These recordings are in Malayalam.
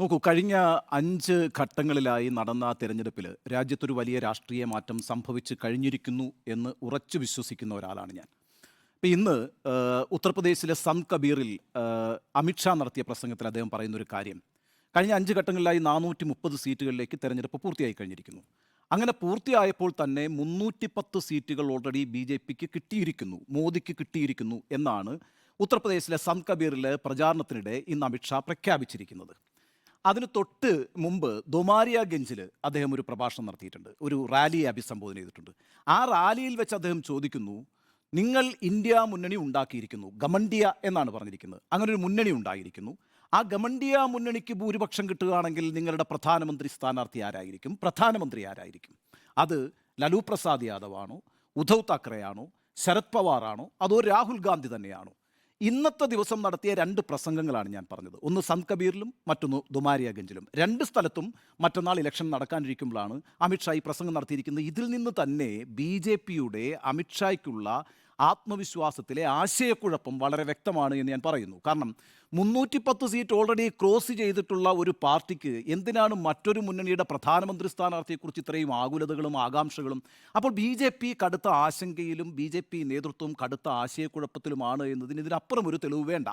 നോക്കൂ കഴിഞ്ഞ അഞ്ച് ഘട്ടങ്ങളിലായി നടന്ന തെരഞ്ഞെടുപ്പിൽ രാജ്യത്തൊരു വലിയ രാഷ്ട്രീയ മാറ്റം സംഭവിച്ചു കഴിഞ്ഞിരിക്കുന്നു എന്ന് ഉറച്ചു വിശ്വസിക്കുന്ന ഒരാളാണ് ഞാൻ. ഇപ്പം ഇന്ന് ഉത്തർപ്രദേശിലെ സന്ത് കബീറിൽ അമിത്ഷാ നടത്തിയ പ്രസംഗത്തിൽ അദ്ദേഹം പറയുന്ന ഒരു കാര്യം. കഴിഞ്ഞ അഞ്ച് ഘട്ടങ്ങളിലായി നാനൂറ്റി മുപ്പത് സീറ്റുകളിലേക്ക് തെരഞ്ഞെടുപ്പ് പൂർത്തിയായി കഴിഞ്ഞിരിക്കുന്നു. അങ്ങനെ പൂർത്തിയായപ്പോൾ തന്നെ മുന്നൂറ്റി പത്ത് സീറ്റുകൾ ഓൾറെഡി ബി ജെ പിക്ക് കിട്ടിയിരിക്കുന്നു മോദിക്ക് കിട്ടിയിരിക്കുന്നു എന്നാണ് ഉത്തർപ്രദേശിലെ സന്ത് കബീറിലെ പ്രചാരണത്തിനിടെ ഇന്ന് അമിത്ഷാ പ്രഖ്യാപിച്ചിരിക്കുന്നത്. അതിന് തൊട്ട് മുമ്പ് ദൊമാരിയ ഗഞ്ചിൽ അദ്ദേഹം ഒരു പ്രഭാഷണം നടത്തിയിട്ടുണ്ട്. ഒരു റാലിയെ അഭിസംബോധന ചെയ്തിട്ടുണ്ട്. ആ റാലിയിൽ വെച്ച് അദ്ദേഹം ചോദിക്കുന്നു നിങ്ങൾ ഇന്ത്യ മുന്നണി ഉണ്ടാക്കിയിരിക്കുന്നു ഗമണ്ടിയ എന്നാണ് പറഞ്ഞിരിക്കുന്നത്. അങ്ങനെ ഒരു മുന്നണി ഉണ്ടായിരിക്കുന്നു. ആ ഗമണ്ടിയ മുന്നണിക്ക് ഭൂരിപക്ഷം കിട്ടുകയാണെങ്കിൽ നിങ്ങളുടെ പ്രധാനമന്ത്രി സ്ഥാനാർത്ഥി ആരായിരിക്കും? പ്രധാനമന്ത്രി ആരായിരിക്കും? അത് ലാലു പ്രസാദ് യാദവ് ആണോ ഉദ്ധവ് താക്കറെയാണോ? ശരത് പവാറാണോ? അതോ രാഹുൽ ഗാന്ധി തന്നെയാണോ? ഇന്നത്തെ ദിവസം നടത്തിയ രണ്ട് പ്രസംഗങ്ങളാണ് ഞാൻ പറഞ്ഞത്. ഒന്ന് സന്ത് കബീറിലും മറ്റൊന്ന് ദുമാരിയഗഞ്ചിലും രണ്ട് സ്ഥലത്തും മറ്റന്നാൾ ഇലക്ഷൻ നടക്കാനിരിക്കുമ്പോഴാണ് അമിത്ഷാ ഈ പ്രസംഗം നടത്തിയിരിക്കുന്നത്. ഇതിൽ നിന്ന് തന്നെ ബി ജെ പിയുടെ അമിത്ഷായ്ക്കുള്ള ആത്മവിശ്വാസത്തിലെ ആശയക്കുഴപ്പം വളരെ വ്യക്തമാണ് എന്ന് ഞാൻ പറയുന്നു. കാരണം മുന്നൂറ്റി പത്ത് സീറ്റ് ഓൾറെഡി ക്രോസ് ചെയ്തിട്ടുള്ള ഒരു പാർട്ടിക്ക് എന്തിനാണ് മറ്റൊരു മുന്നണിയുടെ പ്രധാനമന്ത്രി സ്ഥാനാർത്ഥിയെക്കുറിച്ച് ഇത്രയും ആകുലതകളും ആകാംക്ഷകളും? അപ്പോൾ ബി ജെ പി കടുത്ത ആശങ്കയിലും ബി ജെ പി നേതൃത്വം കടുത്ത ആശയക്കുഴപ്പത്തിലുമാണ് എന്നതിന് ഇതിനപ്പുറം ഒരു തെളിവ് വേണ്ട.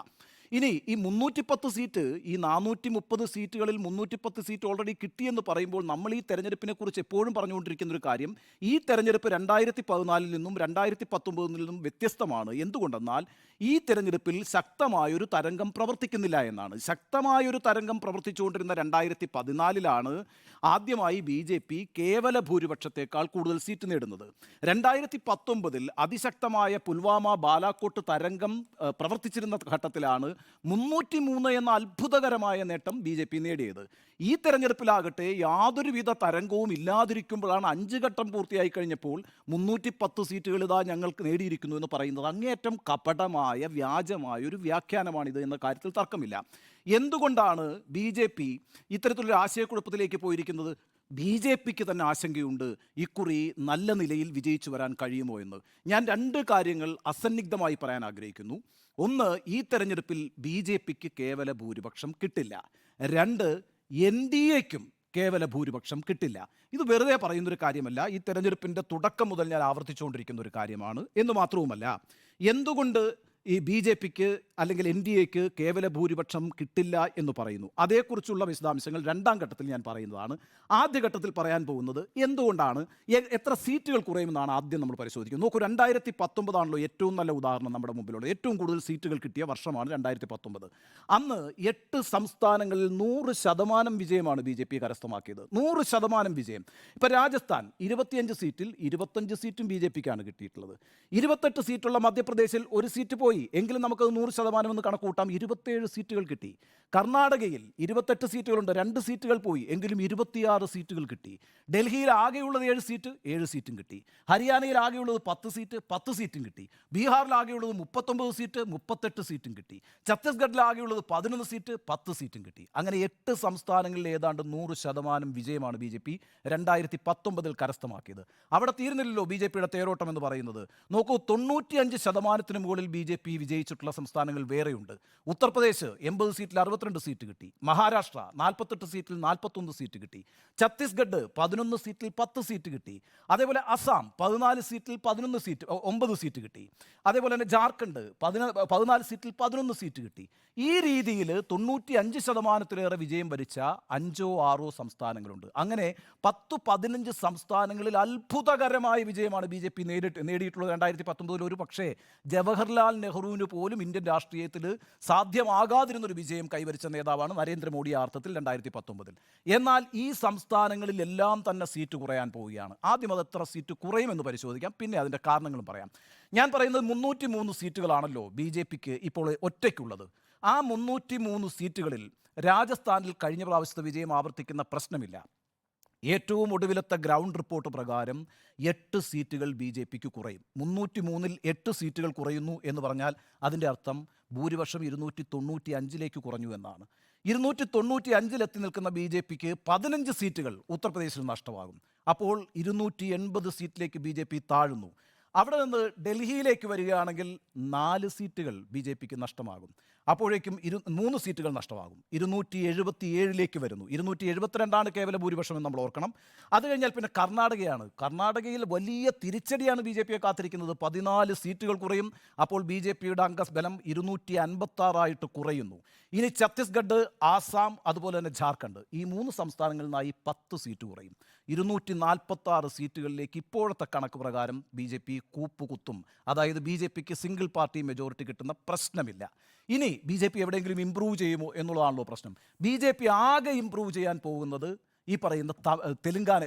ഇനി ഈ മുന്നൂറ്റി പത്ത് സീറ്റ് ഈ നാനൂറ്റി മുപ്പത് സീറ്റുകളിൽ മുന്നൂറ്റി പത്ത് സീറ്റ് ഓൾറെഡി കിട്ടിയെന്ന് പറയുമ്പോൾ നമ്മൾ ഈ തെരഞ്ഞെടുപ്പിനെ കുറിച്ച് എപ്പോഴും പറഞ്ഞുകൊണ്ടിരിക്കുന്ന ഒരു കാര്യം ഈ തെരഞ്ഞെടുപ്പ് രണ്ടായിരത്തി പതിനാലിൽ നിന്നും രണ്ടായിരത്തി പത്തൊമ്പതിൽ നിന്നും വ്യത്യസ്തമാണ്. എന്തുകൊണ്ടെന്നാൽ ഈ തെരഞ്ഞെടുപ്പിൽ ശക്തമായൊരു തരംഗം പ്രവർത്തിക്കുന്നില്ല എന്നാണ്. ശക്തമായൊരു തരംഗം പ്രവർത്തിച്ചുകൊണ്ടിരുന്ന രണ്ടായിരത്തി പതിനാലിലാണ് ആദ്യമായി ബി ജെ പി കേവല ഭൂരിപക്ഷത്തേക്കാൾ കൂടുതൽ സീറ്റ് നേടുന്നത്. രണ്ടായിരത്തി പത്തൊമ്പതിൽ അതിശക്തമായ പുൽവാമ ബാലാക്കോട്ട് തരംഗം പ്രവർത്തിച്ചിരുന്ന ഘട്ടത്തിലാണ് മുന്നൂറ്റി മൂന്ന് എന്ന അത്ഭുതകരമായ നേട്ടം ബി ജെ പി നേടിയത്. ഈ തെരഞ്ഞെടുപ്പിലാകട്ടെ യാതൊരുവിധ തരംഗവും ഇല്ലാതിരിക്കുമ്പോഴാണ് അഞ്ച് ഘട്ടം പൂർത്തിയായി കഴിഞ്ഞപ്പോൾ മുന്നൂറ്റി പത്ത് സീറ്റുകൾ ഇതാ ഞങ്ങൾക്ക് നേടിയിരിക്കുന്നു എന്ന് പറയുന്നത്. അങ്ങേയറ്റം കപടമായ വ്യാജമായ ഒരു വ്യാഖ്യാനമാണിത് എന്ന കാര്യത്തിൽ തർക്കമില്ല. എന്തുകൊണ്ടാണ് ബി ജെ പി ഇത്തരത്തിലൊരു ആശയക്കുഴപ്പത്തിലേക്ക് പോയിരിക്കുന്നത്? ബി ജെ പിക്ക് തന്നെ ആശങ്കയുണ്ട്. ഇക്കുറി നല്ല നിലയിൽ വിജയിച്ചു വരാൻ കഴിയുമോ എന്ന്. ഞാൻ രണ്ട് കാര്യങ്ങൾ അസന്നിഗ്ധമായി പറയാൻ ആഗ്രഹിക്കുന്നു. ഒന്ന് ഈ തെരഞ്ഞെടുപ്പിൽ ബി ജെ പിക്ക് കേവല ഭൂരിപക്ഷം കിട്ടില്ല. രണ്ട് എൻ ഡി എക്കും കേവല ഭൂരിപക്ഷം കിട്ടില്ല. ഇത് വെറുതെ പറയുന്നൊരു കാര്യമല്ല. ഈ തെരഞ്ഞെടുപ്പിന്റെ തുടക്കം മുതൽ ഞാൻ ആവർത്തിച്ചുകൊണ്ടിരിക്കുന്ന ഒരു കാര്യമാണ് എന്ന് മാത്രവുമല്ല. എന്തുകൊണ്ട് ഈ ബി ജെ പിക്ക് അല്ലെങ്കിൽ എൻ ഡി എക്ക് കേവല ഭൂരിപക്ഷം കിട്ടില്ല എന്ന് പറയുന്നു. അതേക്കുറിച്ചുള്ള വിശദാംശങ്ങൾ രണ്ടാം ഘട്ടത്തിൽ ഞാൻ പറയുന്നതാണ്. ആദ്യ ഘട്ടത്തിൽ പറയാൻ പോകുന്നത് എന്തുകൊണ്ടാണ്? എത്ര സീറ്റുകൾ കുറയുമെന്നാണ് ആദ്യം നമ്മൾ പരിശോധിക്കുന്നത്. നോക്കൂ രണ്ടായിരത്തി പത്തൊമ്പതാണല്ലോ ഏറ്റവും നല്ല ഉദാഹരണം നമ്മുടെ മുമ്പിലുള്ളത്. ഏറ്റവും കൂടുതൽ സീറ്റുകൾ കിട്ടിയ വർഷമാണ് രണ്ടായിരത്തി പത്തൊമ്പത് അന്ന് എട്ട് സംസ്ഥാനങ്ങളിൽ നൂറ് ശതമാനം വിജയമാണ് ബി ജെ പി കരസ്ഥമാക്കിയത്. നൂറ് ശതമാനം വിജയം. ഇപ്പം രാജസ്ഥാൻ ഇരുപത്തിയഞ്ച് സീറ്റിൽ ഇരുപത്തഞ്ച് സീറ്റും ബി ജെ പിക്കാണ് കിട്ടിയിട്ടുള്ളത്. ഇരുപത്തെട്ട് സീറ്റുള്ള മധ്യപ്രദേശിൽ ഒരു സീറ്റ് പോയി. എങ്കിലും നമുക്കത് നൂറ് ശതമാനം എന്ന് കണക്കൂട്ടാം ഇരുപത്തേഴ് സീറ്റുകൾ കിട്ടി. കർണാടകയിൽ ഇരുപത്തെട്ട് സീറ്റുകളുണ്ട്. രണ്ട് സീറ്റുകൾ പോയി. എങ്കിലും ഇരുപത്തിയാറ് സീറ്റുകൾ കിട്ടി. ഡൽഹിയിൽ ആകെയുള്ളത് ഏഴ് സീറ്റ് ഏഴ് സീറ്റും കിട്ടി. ഹരിയാനയിൽ ആകെയുള്ളത് പത്ത് സീറ്റ് പത്ത് സീറ്റും കിട്ടി. ബീഹാറിൽ ആകെയുള്ളത് മുപ്പത്തൊമ്പത് സീറ്റ് മുപ്പത്തെട്ട് സീറ്റും കിട്ടി. ഛത്തീസ്ഗഡിൽ ആകെയുള്ളത് പതിനൊന്ന് സീറ്റ് പത്ത് സീറ്റും കിട്ടി. അങ്ങനെ എട്ട് സംസ്ഥാനങ്ങളിൽ ഏതാണ്ട് നൂറ് ശതമാനം വിജയമാണ് ബി ജെ പി രണ്ടായിരത്തി പത്തൊമ്പതിൽ കരസ്ഥമാക്കിയത്. അവിടെ തീർന്നില്ലല്ലോ ബി ജെ പിയുടെ തേരോട്ടം എന്ന് പറയുന്നത്. നോക്കൂ തൊണ്ണൂറ്റിയഞ്ച് ശതമാനത്തിന് മുകളിൽ ബി ജെ പി വിജയിച്ചിട്ടുള്ള സംസ്ഥാനങ്ങൾ വേറെയുണ്ട്. ഉത്തർപ്രദേശ് എൺപത് സീറ്റിൽ അറുപത്തിരണ്ട് സീറ്റ് കിട്ടി. മഹാരാഷ്ട്ര നാൽപ്പത്തെട്ട് സീറ്റിൽ നാൽപ്പത്തൊന്ന് സീറ്റ് കിട്ടി. ഛത്തീസ്ഗഡ് പതിനൊന്ന് സീറ്റിൽ പത്ത് സീറ്റ് കിട്ടി. അതേപോലെ അസാം പതിനാല് സീറ്റിൽ പതിനൊന്ന് സീറ്റ് ഒമ്പത് സീറ്റ് കിട്ടി. അതേപോലെ തന്നെ ജാർഖണ്ഡ് പതിന പതിനാല് സീറ്റിൽ പതിനൊന്ന് സീറ്റ് കിട്ടി. ഈ രീതിയിൽ തൊണ്ണൂറ്റി അഞ്ച് ശതമാനത്തിലേറെ വിജയം വരിച്ച അഞ്ചോ ആറോ സംസ്ഥാനങ്ങളുണ്ട്. അങ്ങനെ പത്ത് പതിനഞ്ച് സംസ്ഥാനങ്ങളിൽ അത്ഭുതകരമായ വിജയമാണ് ബി ജെ പി നേരിട്ട് നേടിയിട്ടുള്ളത് രണ്ടായിരത്തി പത്തൊമ്പതിൽ ഒരു പക്ഷേ ജവഹർലാൽ നെഹ്റുവിന് പോലും ഇന്ത്യൻ രാഷ്ട്രീയത്തിൽ സാധ്യമാകാതിരുന്നൊരു വിജയം കൈവരിച്ച നേതാവാണ് നരേന്ദ്രമോദി അർത്ഥത്തിൽ രണ്ടായിരത്തി പത്തൊമ്പതിൽ എന്നാൽ ഈ സംസ്ഥാനങ്ങളിലെല്ലാം തന്നെ സീറ്റ് കുറയാൻ പോവുകയാണ്. ആദ്യം അത് എത്ര സീറ്റ് കുറയുമെന്ന് പരിശോധിക്കാം. പിന്നെ അതിന്റെ കാരണങ്ങളും പറയാം. ഞാൻ പറയുന്നത് മുന്നൂറ്റി മൂന്ന് സീറ്റുകളാണല്ലോ ബി ജെ പിക്ക് ഇപ്പോൾ ഒറ്റയ്ക്കുള്ളത്. ആ മുന്നൂറ്റി മൂന്ന് സീറ്റുകളിൽ രാജസ്ഥാനിൽ കഴിഞ്ഞ പ്രാവശ്യത്തെ വിജയം ആവർത്തിക്കുന്ന പ്രശ്നമില്ല. ഏറ്റവും ഒടുവിലത്തെ ഗ്രൗണ്ട് റിപ്പോർട്ട് പ്രകാരം എട്ട് സീറ്റുകൾ ബി ജെ പിക്ക് കുറയും. മുന്നൂറ്റി മൂന്നിൽ എട്ട് സീറ്റുകൾ കുറയുന്നു എന്ന് പറഞ്ഞാൽ അതിന്റെ അർത്ഥം ഭൂരിപക്ഷം ഇരുന്നൂറ്റി തൊണ്ണൂറ്റി അഞ്ചിലേക്ക് കുറഞ്ഞു എന്നാണ്. ഇരുന്നൂറ്റി തൊണ്ണൂറ്റി അഞ്ചിലെത്തി നിൽക്കുന്ന ബി ജെ പിക്ക് പതിനഞ്ച് സീറ്റുകൾ ഉത്തർപ്രദേശിൽ നഷ്ടമാകും. അപ്പോൾ ഇരുന്നൂറ്റി എൺപത് സീറ്റിലേക്ക് ബി ജെ പി താഴുന്നു. അവിടെ നിന്ന് ഡൽഹിയിലേക്ക് വരികയാണെങ്കിൽ നാല് സീറ്റുകൾ ബി ജെ പിക്ക് നഷ്ടമാകും. അപ്പോഴേക്കും ഇരു മൂന്ന് സീറ്റുകൾ നഷ്ടമാകും. ഇരുന്നൂറ്റി എഴുപത്തി ഏഴിലേക്ക് വരുന്നു. ഇരുന്നൂറ്റി എഴുപത്തിരണ്ടാണ് കേവല ഭൂരിപക്ഷം എന്ന് നമ്മൾ ഓർക്കണം. അത് കഴിഞ്ഞാൽ പിന്നെ കർണാടകയാണ്. കർണാടകയിൽ വലിയ തിരിച്ചടിയാണ് ബി ജെ പിയെ കാത്തിരിക്കുന്നത്. പതിനാല് സീറ്റുകൾ കുറയും. അപ്പോൾ ബി ജെ പിയുടെ അംഗബലം ഇരുന്നൂറ്റി അൻപത്താറായിട്ട് കുറയുന്നു. ഇനി ഛത്തീസ്ഗഡ് ആസാം അതുപോലെ തന്നെ ജാർഖണ്ഡ് ഈ മൂന്ന് സംസ്ഥാനങ്ങളിൽ നിന്നായി പത്ത് സീറ്റ് കുറയും. ഇരുന്നൂറ്റി നാൽപ്പത്തി ആറ് സീറ്റുകളിലേക്ക് ഇപ്പോഴത്തെ കണക്ക് പ്രകാരം ബി ജെ പി കൂപ്പുകുത്തും. അതായത് ബി ജെ പിക്ക് സിംഗിൾ പാർട്ടി മെജോറിറ്റി കിട്ടുന്ന പ്രശ്നമില്ല. ഇനി ബി ജെ പി എവിടെയെങ്കിലും ഇമ്പ്രൂവ് ചെയ്യുമോ എന്നുള്ളതാണല്ലോ പ്രശ്നം. ബി ജെ പി ആകെ ഇമ്പ്രൂവ് ചെയ്യാൻ പോകുന്നത് ഈ പറയുന്ന തെലുങ്കാന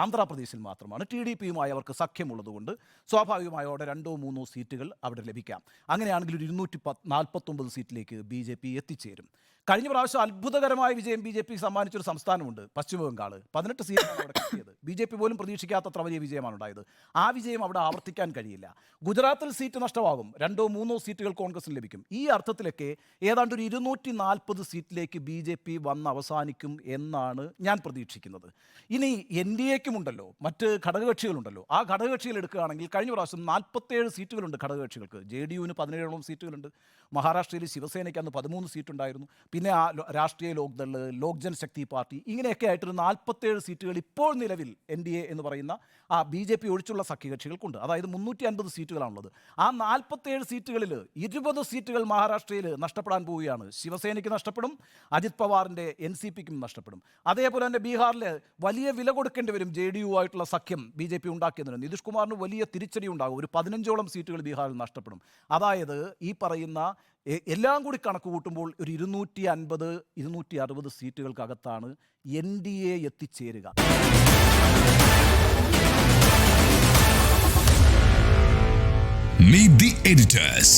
ആന്ധ്രാപ്രദേശിൽ മാത്രമാണ്. ടി ഡി പിയുമായി അവർക്ക് സഖ്യമുള്ളതുകൊണ്ട് സ്വാഭാവികമായും അവിടെ രണ്ടോ മൂന്നോ സീറ്റുകൾ അവിടെ ലഭിക്കാം. അങ്ങനെയാണെങ്കിൽ ഒരു ഇരുന്നൂറ്റി പത്ത് നാൽപ്പത്തൊമ്പത് സീറ്റിലേക്ക് ബി ജെ പി എത്തിച്ചേരും. കഴിഞ്ഞ പ്രാവശ്യം അത്ഭുതകരമായ വിജയം ബി ജെ പി സമ്മാനിച്ചൊരു സംസ്ഥാനമുണ്ട് പശ്ചിമ ബംഗാൾ പതിനെട്ട് സീറ്റാണ് അവിടെ കിട്ടിയത്. ബി ജെ പി പോലും പ്രതീക്ഷിക്കാത്തത്ര വലിയ വിജയമാണ് ഉണ്ടായത്. ആ വിജയം അവിടെ ആവർത്തിക്കാൻ കഴിയില്ല. ഗുജറാത്തിൽ സീറ്റ് നഷ്ടമാകും. രണ്ടോ മൂന്നോ സീറ്റുകൾ കോൺഗ്രസിന് ലഭിക്കും. ഈ അർത്ഥത്തിലൊക്കെ ഏതാണ്ട് ഒരു ഇരുന്നൂറ്റി നാൽപ്പത് സീറ്റിലേക്ക് ബി ജെ പി വന്ന് അവസാനിക്കും എന്നാണ് ഞാൻ പ്രതീക്ഷിക്കുന്നത്. ഇനി എൻ ഡി എക്കുമുണ്ടല്ലോ മറ്റ് ഘടകകക്ഷികളുണ്ടല്ലോ. ആ ഘടകകക്ഷികൾ എടുക്കുകയാണെങ്കിൽ കഴിഞ്ഞ പ്രാവശ്യം നാൽപ്പത്തേഴ് സീറ്റുകളുണ്ട് ഘടകകക്ഷികൾക്ക്. J D യുവിന് പതിനേഴോളം സീറ്റുകളുണ്ട്. മഹാരാഷ്ട്രയിൽ ശിവസേനയ്ക്ക് അന്ന് പതിമൂന്ന് സീറ്റുണ്ടായിരുന്നു. പിന്നെ ആ രാഷ്ട്രീയ ലോക്ദൾ ലോക് ജനശക്തി പാർട്ടി ഇങ്ങനെയൊക്കെ ആയിട്ടൊരു നാൽപ്പത്തേഴ് സീറ്റുകൾ ഇപ്പോൾ നിലവിൽ എൻ ഡി എ എന്ന് പറയുന്ന ആ ബി ജെ പി ഒഴിച്ചുള്ള സഖ്യകക്ഷികൾക്കുണ്ട്. അതായത് മുന്നൂറ്റി അൻപത് സീറ്റുകളാണുള്ളത്. ആ നാൽപ്പത്തേഴ് സീറ്റുകളിൽ ഇരുപത് സീറ്റുകൾ മഹാരാഷ്ട്രയിൽ നഷ്ടപ്പെടാൻ പോവുകയാണ്. ശിവസേനയ്ക്ക് നഷ്ടപ്പെടും അജിത് പവാറിന്റെ എൻ സി പിക്കും നഷ്ടപ്പെടും. അതേപോലെ തന്നെ ബീഹാറിൽ വലിയ വില കൊടുക്കേണ്ടി വരും ജെ ഡി യു ആയിട്ടുള്ള സഖ്യം ബി ജെ പി ഉണ്ടാക്കിയതിന്. നിതീഷ് കുമാറിന് വലിയ തിരിച്ചടി ഉണ്ടാകും ഒരു പതിനഞ്ചോളം സീറ്റുകൾ ബീഹാറിൽ നഷ്ടപ്പെടും. അതായത് ഈ പറയുന്ന എല്ലാം കൂടി കണക്ക് കൂട്ടുമ്പോൾ ഒരു ഇരുന്നൂറ്റി അൻപത് ഇരുന്നൂറ്റി അറുപത് സീറ്റുകൾക്കകത്താണ് എൻ ഡി എ എത്തിച്ചേരുക Meet the editors.